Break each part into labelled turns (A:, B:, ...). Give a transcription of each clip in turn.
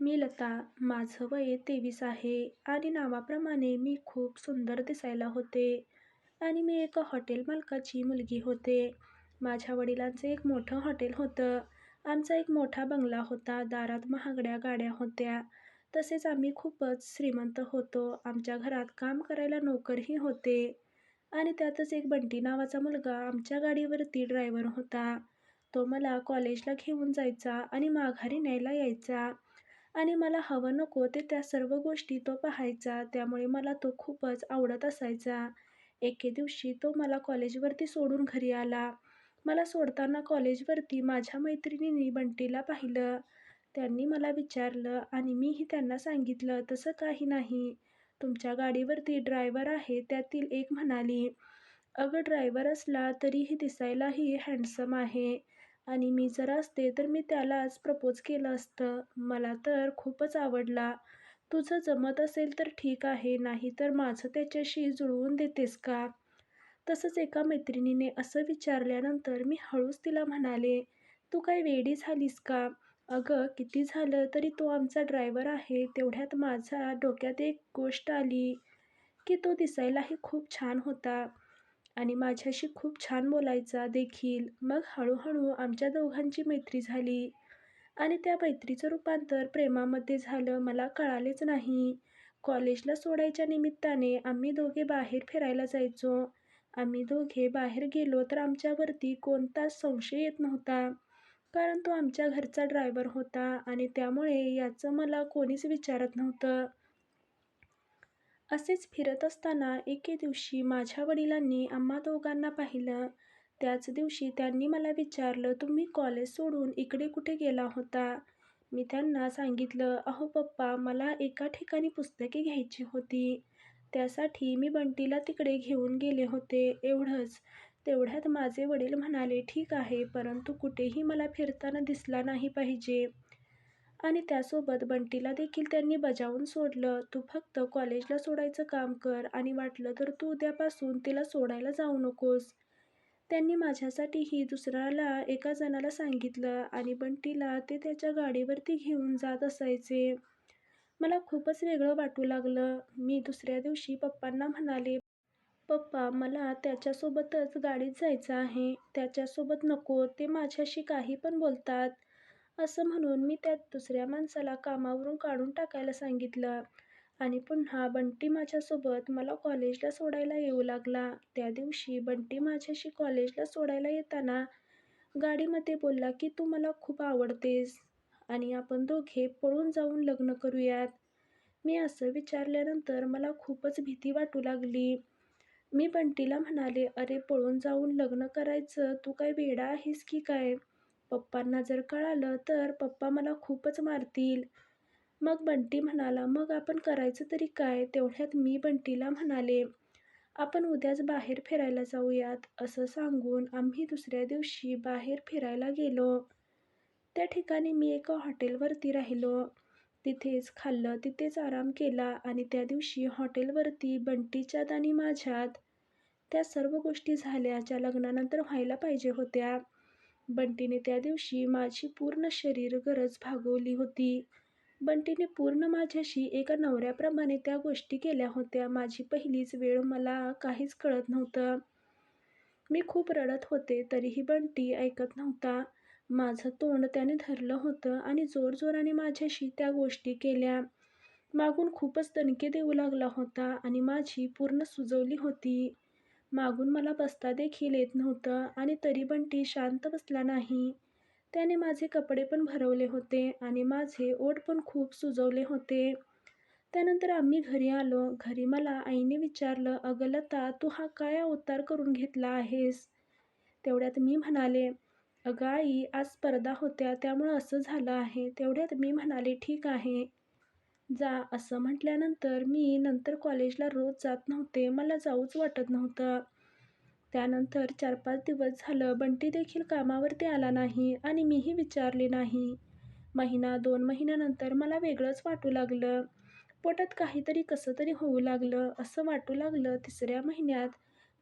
A: मी लता. माझं वय तेवीस आहे आणि नावाप्रमाणे मी खूप सुंदर दिसायला होते आणि मी एका हॉटेल मालकाची मुलगी होते. माझ्या वडिलांचं एक मोठं हॉटेल होतं. आमचा एक मोठा बंगला होता. दारात महागड्या गाड्या होत्या. तसेच आम्ही खूपच श्रीमंत होतो. आमच्या घरात काम करायला नोकरही होते आणि त्यातच एक बंटी नावाचा मुलगा आमच्या गाडीवरती ड्रायव्हर होता. तो मला कॉलेजला घेऊन जायचा आणि माघारी न्यायला यायचा आणि मला हवं नको ते त्या सर्व गोष्टी तो पाहायचा. त्यामुळे मला तो खूपच आवडत असायचा. एके दिवशी तो मला कॉलेजवरती सोडून घरी आला. मला सोडताना कॉलेजवरती माझ्या मैत्रिणींनी बंटीला पाहिलं. त्यांनी मला विचारलं आणि मीही त्यांना सांगितलं, तसं काही नाही. तुमच्या गाडीवरती ड्रायव्हर आहे. त्यातील एक म्हणाली, अगं ड्रायव्हर असला तरीही दिसायलाही हँडसम आहे आणि मी जर असते तर मी त्यालाच प्रपोज केलं असतं. मला तर खूपच आवडला. तुझं जमत असेल तर ठीक आहे, नाही तर माझं त्याच्याशी जुळवून देतेस का? तसंच एका मैत्रिणीने असं विचारल्यानंतर मी हळूच तिला म्हणाले, तू काय वेडी झालीस का? अगं किती झालं तरी तो आमचा ड्रायव्हर आहे. तेवढ्यात माझ्या डोक्यात एक गोष्ट आली की तो दिसायलाही खूप छान होता आणि माझ्याशी खूप छान बोलायचा देखील. मग हळूहळू आमच्या दोघांची मैत्री झाली आणि त्या मैत्रीचं रूपांतर प्रेमामध्ये झालं मला कळालेच नाही. कॉलेजला सोडायच्या निमित्ताने आम्ही दोघे बाहेर फिरायला जायचो. आम्ही दोघे बाहेर गेलो तर आमच्यावरती कोणताच संशय येत नव्हता. कारण तो आमच्या घरचा ड्रायव्हर होता आणि त्यामुळे याचं मला कोणीच विचारत नव्हतं. असेच फिरत असताना एके दिवशी माझ्या वडिलांनी आम्हा दोघांना पाहिलं. त्याच दिवशी त्यांनी मला विचारलं, तुम्ही कॉलेज सोडून इकडे कुठे गेला होता? मी त्यांना सांगितलं, अहो पप्पा मला एका ठिकाणी पुस्तके घ्यायची होती. त्यासाठी मी बंटीला तिकडे घेऊन गेले होते, एवढंच. तेवढ्यात माझे वडील म्हणाले, ठीक आहे, परंतु कुठेही मला फिरताना दिसला नाही पाहिजे आणि त्यासोबत बंटीला देखील त्यांनी बजावून सोडलं. तू फक्त कॉलेजला सोडायचं काम कर आणि वाटलं तर तू उद्यापासून तिला सोडायला जाऊ नकोस. त्यांनी माझ्यासाठीही दुसऱ्याला एका जणाला सांगितलं आणि बंटीला ते त्याच्या गाडीवरती घेऊन जात असायचे. मला खूपच वेगळं वाटू लागलं. मी दुसऱ्या दिवशी पप्पांना म्हणाले, पप्पा मला त्याच्यासोबतच गाडीत जायचं आहे. त्याच्यासोबत नको, ते माझ्याशी काही पण बोलतात. असं म्हणून मी त्या दुसऱ्या माणसाला कामावरून काढून टाकायला सांगितलं आणि पुन्हा बंटी माझ्यासोबत मला कॉलेजला सोडायला येऊ लागला. त्या दिवशी बंटी माझ्याशी कॉलेजला सोडायला येताना गाडीमध्ये बोलला की तू मला खूप आवडतेस आणि आपण दोघे पळून जाऊन लग्न करूयात. मी असं विचारल्यानंतर मला खूपच भीती वाटू लागली. मी बंटीला म्हणाले, अरे पळून जाऊन लग्न करायचं, तू काय वेडा आहेस की काय? पप्पांना जर कळालं तर पप्पा मला खूपच मारतील. मग बंटी म्हणाला, मग आपण करायचं तरी काय? तेवढ्यात मी बंटीला म्हणाले, आपण उद्याच बाहेर फिरायला जाऊयात. असं सांगून आम्ही दुसऱ्या दिवशी बाहेर फिरायला गेलो. त्या ठिकाणी मी एका हॉटेलवरती राहिलो. तिथेच खाल्लं, तिथेच आराम केला आणि त्या दिवशी हॉटेलवरती बंटीच्यात आणि माझ्यात त्या सर्व गोष्टी झाल्या ज्या लग्नानंतर व्हायला पाहिजे होत्या. बंटीने त्या दिवशी माझी पूर्ण शरीर गरज भागवली होती. बंटीने पूर्ण माझ्याशी एका नवऱ्याप्रमाणे त्या गोष्टी केल्या होत्या. माझी पहिलीच वेळ मला काहीच कळत नव्हतं. मी खूप रडत होते तरीही बंटी ऐकत नव्हता. माझं तोंड त्याने धरलं होतं आणि जोरजोराने माझ्याशी त्या गोष्टी केल्या. मागून खूपच दणके देऊ लागला होता आणि माझी पूर्ण सुजवली होती. मागून मला बसता देखील येत नव्हतं आणि तरी बंटी शांत बसला नाही. त्याने माझे कपडे पण भरवले होते आणि माझे ओठ पण खूप सुजवले होते. त्यानंतर आम्ही घरी आलो. घरी मला आईने विचारलं, अगं लता तू हा काय अवतार करून घेतला आहेस? तेवढ्यात मी म्हणाले, अगं आई आज स्पर्धा होत्या त्यामुळं असं झालं आहे. तेवढ्यात मी म्हणाले, ठीक आहे, जा. असं म्हटल्यानंतर मी नंतर कॉलेजला रोज जात नव्हते. मला जाऊच वाटत नव्हतं. त्यानंतर चार पाच दिवस झालं बंटी देखील कामावरती आला नाही आणि मीही विचारले नाही. महिना दोन महिन्यानंतर मला वेगळंच वाटू लागलं. पोटात काहीतरी कसं तरी होऊ लागलं. असं वाटू लागलं तिसऱ्या महिन्यात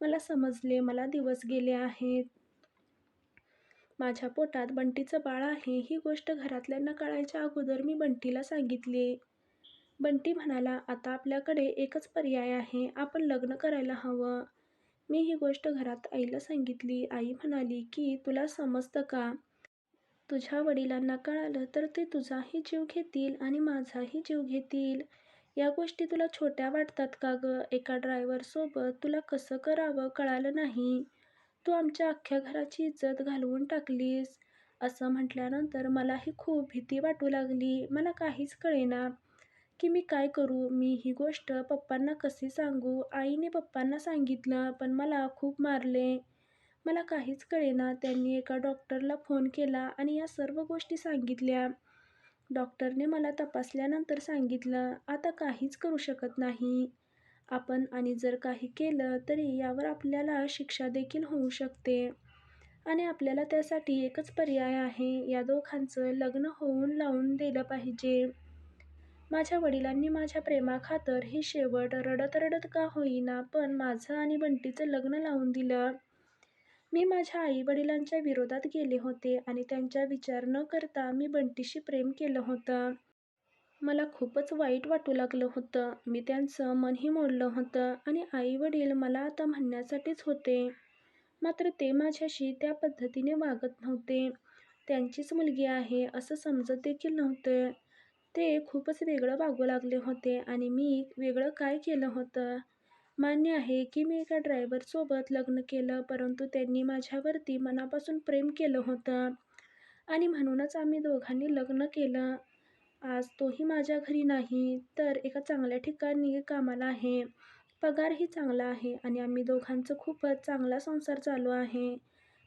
A: मला समजले मला दिवस गेले आहेत. माझ्या पोटात बंटीचं बाळ आहे ही गोष्ट घरातल्यांना कळायच्या अगोदर मी बंटीला सांगितली. बंटी म्हणाला, आता आपल्याकडे एकच पर्याय आहे. आपण लग्न करायला हवं. मी ही गोष्ट घरात आईला सांगितली. आई म्हणाली की तुला समजतं का? तुझ्या वडिलांना कळालं तर ते तुझाही जीव घेतील आणि माझाही जीव घेतील. या गोष्टी तुला छोट्या वाटतात का गं? एका ड्रायव्हरसोबत तुला कसं करावं कळालं नाही. तू आमच्या अख्ख्या घराची इज्जत घालवून टाकलीस. असं म्हटल्यानंतर मलाही खूप भीती वाटू लागली. मला काहीच कळेना की मी काय करू? मी ही गोष्ट पप्पांना कशी सांगू? आईने पप्पांना सांगितलं पण मला खूप मारले. मला काहीच कळेना. त्यांनी एका डॉक्टरला फोन केला आणि या सर्व गोष्टी सांगितल्या. डॉक्टरने मला तपासल्यानंतर सांगितलं, आता काहीच करू शकत नाही आपण आणि जर काही केलं तरी यावर आपल्याला शिक्षा देखील होऊ शकते आणि आपल्याला त्यासाठी एकच पर्याय आहे, या दोघांचं लग्न होऊन लावून दिलं पाहिजे. माझ्या वडिलांनी माझ्या प्रेमाखातर ही शेवट रडत रडत का होईना पण माझं आणि बंटीचं लग्न लावून दिलं. मी माझ्या आई-वडिलांच्या विरोधात गेले होते आणि त्यांचा विचार न करता मी बंटीशी प्रेम केलं होतं. मला खूपच वाईट वाटू लागलं होतं. मी त्यांचं मनही मोडलं होतं आणि आई-वडील मला आता म्हणण्यासाठीच होते. मात्र ते माझ्याशी त्या पद्धतीने वागत नव्हते. त्यांचीच मुलगी आहे असं समजत देखील नव्हतं ते खूपच वेगळं वागू लागले होते आणि मी वेगळं काय केलं होतं? मान्य आहे की मी एका ड्रायव्हरसोबत लग्न केलं परंतु त्यांनी माझ्यावरती मनापासून प्रेम केलं होतं आणि म्हणूनच आम्ही दोघांनी लग्न केलं. आज तोही माझ्या घरी नाही तर एका चांगल्या ठिकाणी कामाला आहे. पगारही चांगला आहे आणि आम्ही दोघांचं खूपच चांगला संसार चालू आहे.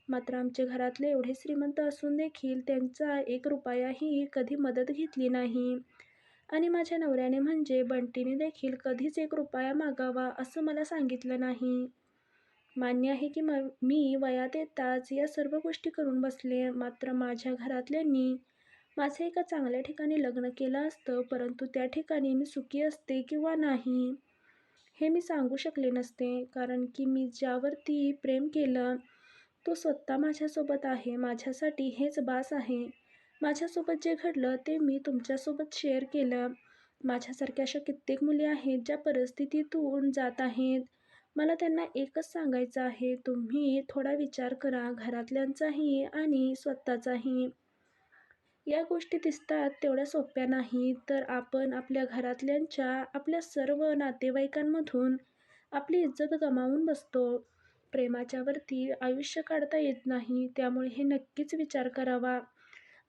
A: मात्र आमचे घरातले एवढे श्रीमंत असून देखील त्यांचा एक रुपयाही कधी मदत घेतली नाही आणि माझ्या नवऱ्याने म्हणजे बंटीने देखील कधीच एक रुपया मागावा असं मला सांगितलं नाही. मान्य आहे की मी वयात येताच या सर्व गोष्टी करून बसले. मात्र माझ्या घरातल्यांनी माझं एका चांगल्या ठिकाणी लग्न केलं असतं परंतु त्या ठिकाणी मी सुखी असते किंवा नाही हे मी सांगू शकले नसते. कारण की मी ज्यावरती प्रेम केलं तो स्वतः माझ्यासोबत आहे. माझ्यासाठी हेच बास आहे. माझ्यासोबत जे घडलं ते मी तुमच्यासोबत शेअर केलं. माझ्यासारख्या अशा कित्येक मुली आहेत ज्या परिस्थितीतून जात आहेत. मला त्यांना एकच सांगायचं आहे, तुम्ही थोडा विचार करा घरातल्यांचाही आणि स्वतःचाही. या गोष्टी दिसतात तेवढ्या सोप्या नाहीत. तर आपण आपल्या घरातल्यांच्या, आपल्या सर्व नातेवाईकांमधून आपली इज्जत गमावून बसतो. प्रेमाच्यावरती आयुष्य काढता येत नाही. त्यामुळे हे नक्कीच विचार करावा.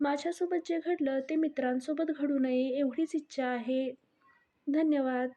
A: माझ्यासोबत जे घडलं ते मित्रांसोबत घडू नये एवढीच इच्छा आहे. धन्यवाद.